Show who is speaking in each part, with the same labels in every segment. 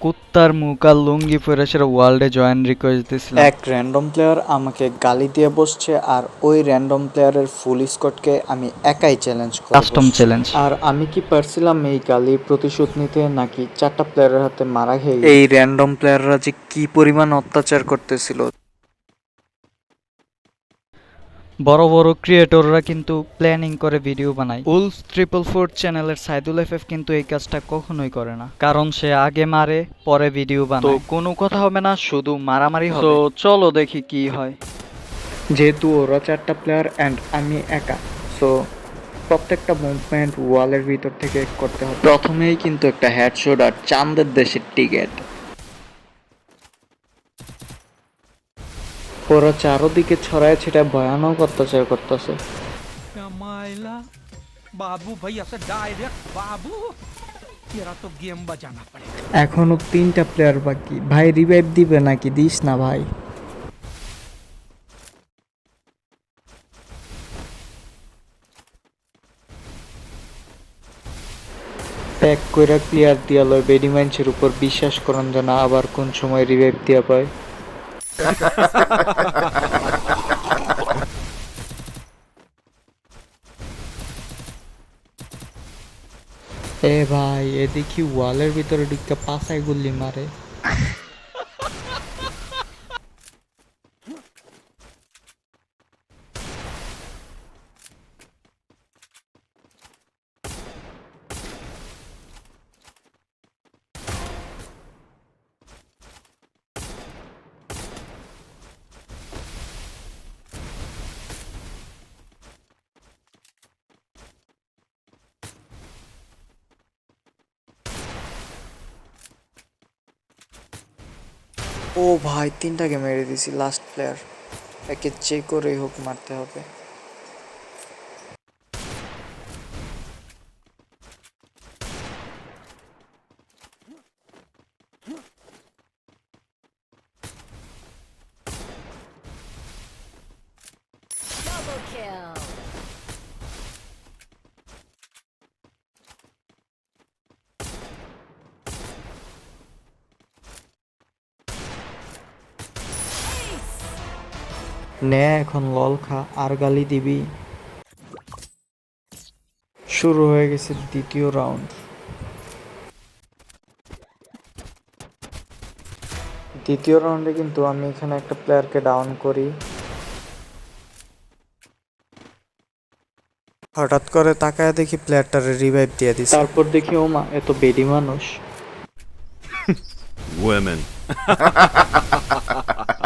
Speaker 1: কুত্তার মুখ আর লুঙ্গি পরে সেটা ওয়ার্ল্ডে জয়েন রিকোয়েস্ট দিয়েছিল
Speaker 2: এক র্যান্ডম প্লেয়ার আমাকে গালি দিয়ে বসছে আর ওই র্যান্ডম প্লেয়ারের ফুল স্কটকে আমি একাই চ্যালেঞ্জ করব।
Speaker 1: কাস্টম চ্যালেঞ্জ
Speaker 2: আর আমি কি পারছিলাম এই গালি প্রতিশোধ নিতে নাকি চারটা প্লেয়ারের হাতে মারা খেয়ে এই র্যান্ডম প্লেয়াররা যে কি পরিমাণ অত্যাচার করতেছিল
Speaker 1: বড় বড় ক্রিয়েটররা কিন্তু প্ল্যানিং করে ভিডিও বানায়। উলস ট্রিপল ফোর চ্যানেলের সাইদুল এফএফ কিন্তু এই কাজটা কখনোই করে না। কারণ সে আগে মারে পরে ভিডিও বানায়। তো কোনো কথা হবে না শুধু মারামারি হবে। তো চলো দেখি কি হয়।
Speaker 2: যেহেতু ওরা চারটা প্লেয়ার অ্যান্ড আমি একা সো প্রত্যেকটা মুভমেন্ট ওয়ালের ভিতর থেকে করতে হবে। প্রথমেই কিন্তু একটা হেডশট আর চাঁদের দেশের টিকেট ওরা চারোদিকে ছড়ায় সেটা ভয়ানক অত্যাচার করতেছে।
Speaker 3: বাবু ভাই ডাইরেক্ট বাবু
Speaker 2: এখনও তিনটা প্লেয়ার বাকি। ভাই রিভাইভ দিবে নাকি? দিস না ভাই। প্যাক কইরা প্লেয়ার দিয়া লয় বেডিমাইন্সের উপর বিশ্বাস করেন যেন আবার কোন সময় রিভাইভ দিয়া পায়। এ ভাই এদিকে ওয়ালের ভিতরে ঢুকতে পাশায় গুল্লি মারে। ও ভাই তিনটাকে মেরে দিছি লাস্ট প্লেয়ার একে চেক করেই হোক মারতে হবে
Speaker 4: Double kill.
Speaker 2: নে এখন লল খা আর গালি দিবি। শুরু হয়ে গেছে দ্বিতীয় রাউন্ড। দ্বিতীয় রাউন্ডে কিন্তু আমি এখানে একটা প্লেয়ারকে ডাউন করি। হঠাৎ করে তাকায় দেখি প্লেয়ারটারে রিভাইভ দিয়ে দিছে। তারপর দেখি ও মা এত বেডি মানুষ।
Speaker 5: Women.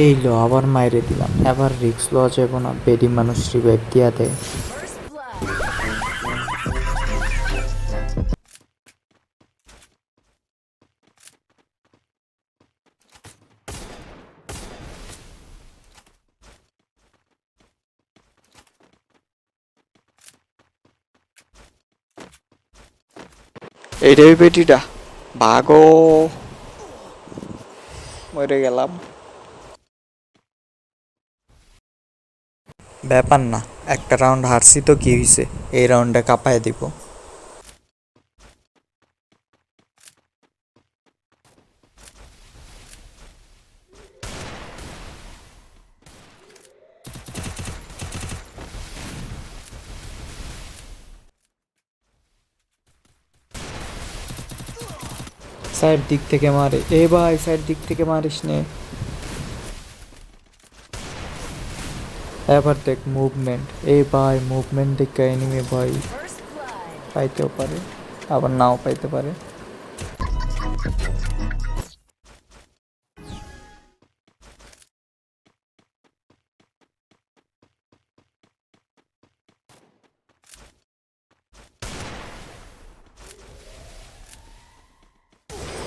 Speaker 2: এই লো, আবার মাইরে দিলাম। এবার রিক্স লওয়া যাবে না, বেডি মানুষ রিভাইভ দিয়া দেয়। এইটাই পেটিটা ভাগো মরে গেলাম। ব্যাপার না, একটা রাউন্ড হারছি তো কি হয়েছে এই রাউন্ডে কাঁপায় দিব। সাইড দিক থেকে মারে। এ ভাই, সাইড দিক থেকে মারিস নে। এবার দেখ মুভমেন্ট এ ভাই মুভমেন্ট দেখে এনিমে ভাই পাইতেও পারে, আবার নাও পাইতে পারে।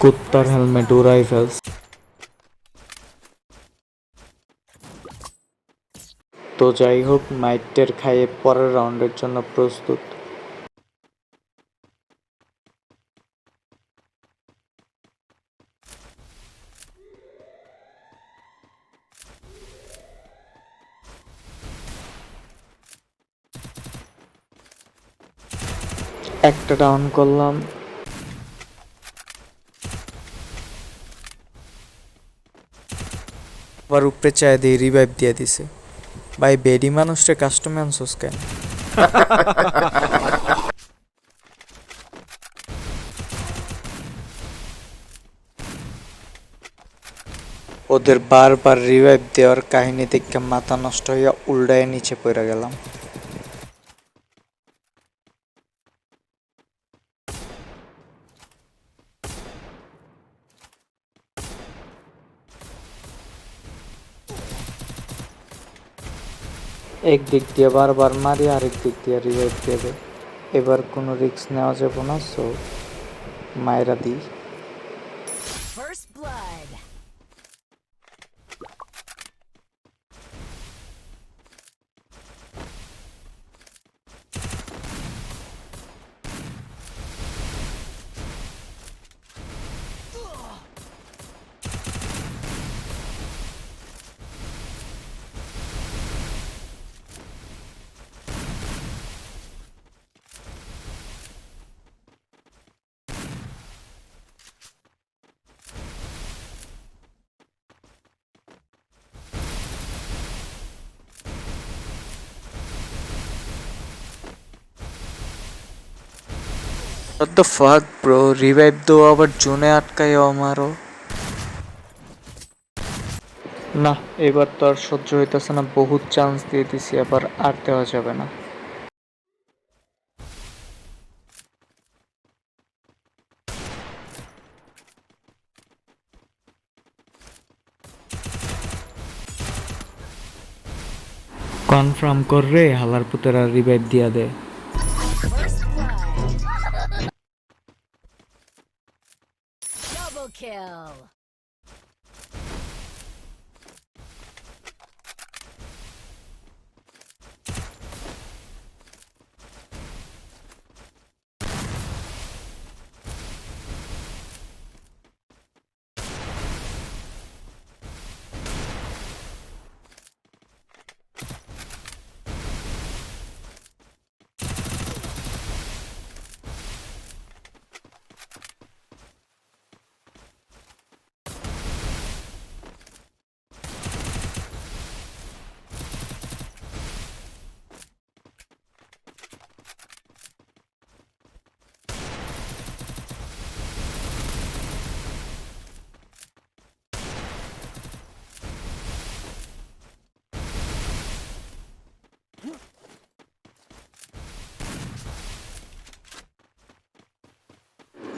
Speaker 2: কুত্তার হেলমেট ও ফেলস তো যাই হোক, নাইটের খাইয়ে পরের রাউন্ডের জন্য প্রস্তুত।
Speaker 6: একটা ডাউন করলাম।
Speaker 2: আবার উপরে চায় দিয়ে রিভাইভ দিয়ে দিছে। ভাই, বেডি মানুষটা কাস্টম আনছোস কেন? ওদের বারবার রিভাইভ দেওয়ার কাহিনী দেখে মাথা নষ্ট হইয়া উল্ডায় নিচে পড়ে গেলাম। এক দিক দিয়ে বারবার মারি, আরেক দিক দিয়ে রিভাইভ দেবে এবার কোনো রিক্স নেওয়া যাব না সো মায়েরা দিই। What the fuck, bro? Revive দেও আবার জোনে আটকায় আমারও।
Speaker 6: না, এবার তো আর সহ্য হইতেছে না, বহুত চান্স দিয়ে দিছি এবার আর দেওয়া যাবে না।
Speaker 2: কনফার্ম কর রে, হালার পুতেরা রিভাইভ দিয়া দে।
Speaker 4: Double kill.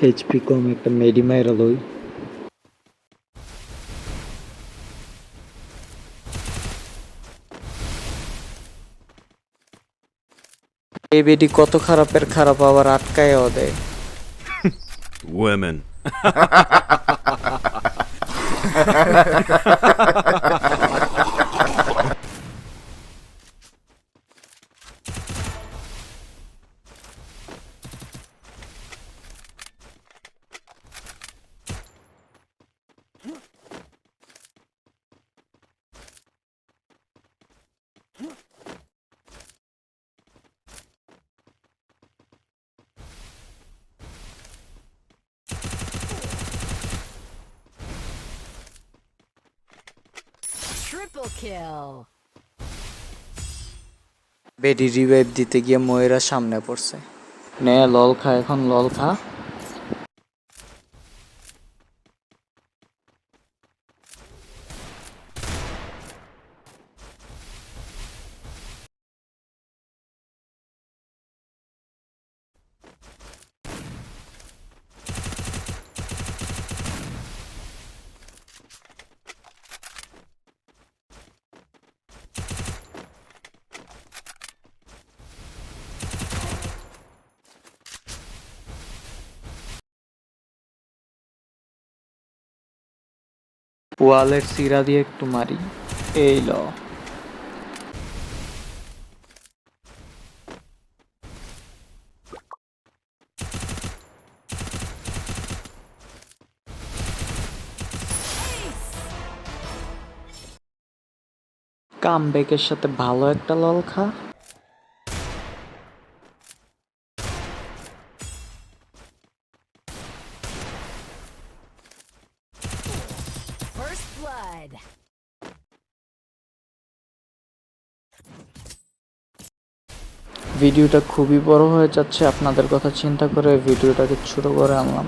Speaker 2: এইচপি কম একটা মেডি মাইরা লই এই বেডি কত খারাপের খারাপ আবার আটকায়ও দেয়
Speaker 5: Women.
Speaker 4: Triple kill.
Speaker 2: বেডি রিভাইভ দিতে গিয়ে ময়রা সামনে পড়ছে নে লল খা এখন লল খা
Speaker 6: ওয়ালের সিরা দিয়ে একটু মারি। এই ল। কাম বেকের সাথে ভালো একটা লল খা।
Speaker 2: ভিডিওটা খুবই বড় হয়ে যাচ্ছে, আপনাদের কথা চিন্তা করে ভিডিওটাকে ছোট করে আনলাম।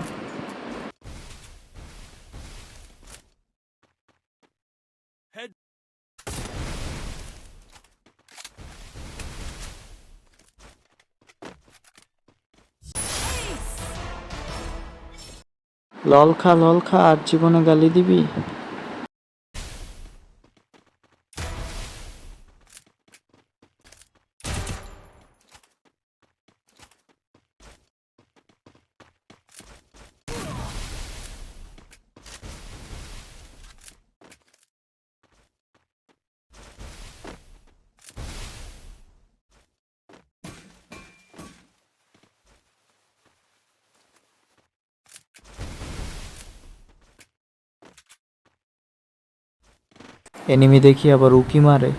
Speaker 2: লল খা লল খা, আর জীবনে গালি দিবি? এনিমি দেখি আবার উকি মারে।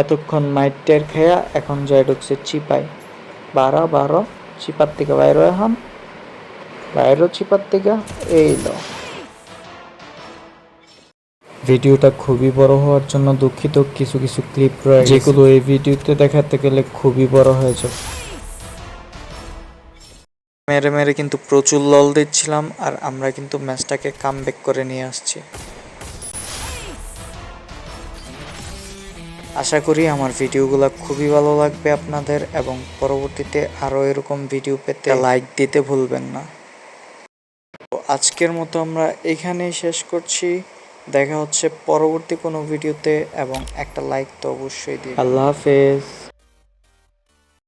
Speaker 2: এতক্ষণ মাইটের খেয়া এখন যায় ঢুকছে চিপাই। বারো বারো চিপার থেকে বাইরে এখন। বাইরে চিপার থেকে এই লো। ভিডিওটা খুবই বড় হওয়ার জন্য দুঃখিত কিছু কিছু ক্লিপ রয়েছে। যেগুলো এই ভিডিওতে দেখাতে গেলে খুবই বড় হয়ে যাবে। মেরে মেরে কিন্তু প্রচুর লল দিচ্ছিলাম আর আমরা কিন্তু ম্যাচটাকে কামব্যাক করে নিয়ে আসছি। আশা করি আমার ভিডিওগুলো খুবই ভালো লাগবে আপনাদের এবং পরবর্তীতে আরও এরকম ভিডিও পেতে লাইক দিতে ভুলবেন না। তো আজকের মতো আমরা এখানেই শেষ করছি। দেখা হচ্ছে পরবর্তী কোনো ভিডিওতে এবং একটা লাইক তো অবশ্যই দিই আল্লাহ হাফেজ।